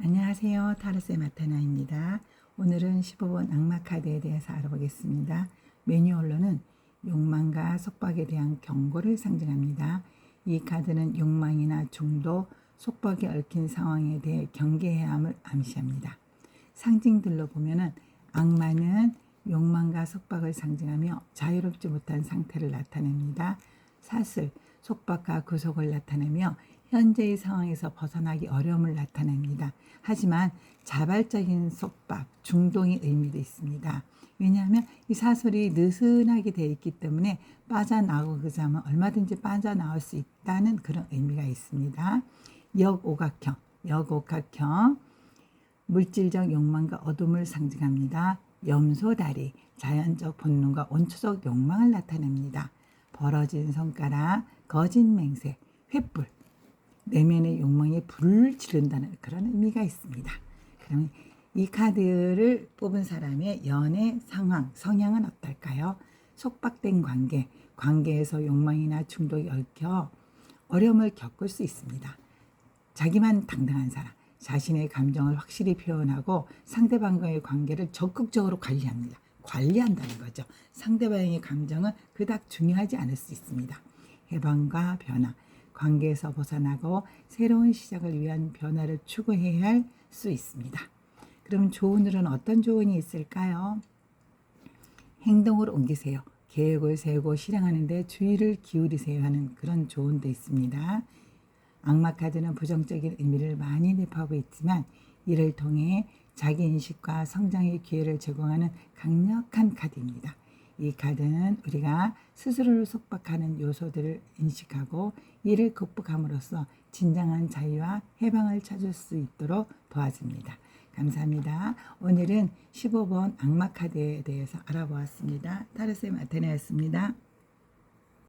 안녕하세요. 타르세 마타나입니다. 오늘은 15번 악마 카드에 대해서 알아보겠습니다. 매뉴얼로는 욕망과 속박에 대한 경고를 상징합니다. 이 카드는 욕망이나 중독, 속박에 얽힌 상황에 대해 경계해야 함을 암시합니다. 상징들로 보면은 악마는 욕망과 속박을 상징하며 자유롭지 못한 상태를 나타냅니다. 사슬, 속박과 구속을 나타내며 현재의 상황에서 벗어나기 어려움을 나타냅니다. 하지만 자발적인 속박, 중동의 의미도 있습니다. 왜냐하면 이 사슬이 느슨하게 되어 있기 때문에 빠져나오고자 하면 얼마든지 빠져나올 수 있다는 그런 의미가 있습니다. 역오각형, 역오각형, 물질적 욕망과 어둠을 상징합니다. 염소다리, 자연적 본능과 원초적 욕망을 나타냅니다. 벌어진 손가락, 거짓 맹세, 횃불, 내면의 욕망에 불을 지른다는 그런 의미가 있습니다. 그러면 이 카드를 뽑은 사람의 연애 상황, 성향은 어떨까요? 속박된 관계, 관계에서 욕망이나 중독이 얽혀 어려움을 겪을 수 있습니다. 자기만 당당한 사람, 자신의 감정을 확실히 표현하고 상대방과의 관계를 적극적으로 관리합니다. 관리한다는 거죠. 상대방의 감정은 그닥 중요하지 않을 수 있습니다. 해방과 변화, 관계에서 벗어나고 새로운 시작을 위한 변화를 추구해야 할 수 있습니다. 그럼 조언으로는 어떤 조언이 있을까요? 행동으로 옮기세요. 계획을 세우고 실행하는데 주의를 기울이세요 하는 그런 조언도 있습니다. 악마 카드는 부정적인 의미를 많이 내포하고 있지만 이를 통해 자기 인식과 성장의 기회를 제공하는 강력한 카드입니다. 이 카드는 우리가 스스로를 속박하는 요소들을 인식하고 이를 극복함으로써 진정한 자유와 해방을 찾을 수 있도록 도와줍니다. 감사합니다. 오늘은 15번 악마 카드에 대해서 알아보았습니다. 타르셈 아테네였습니다.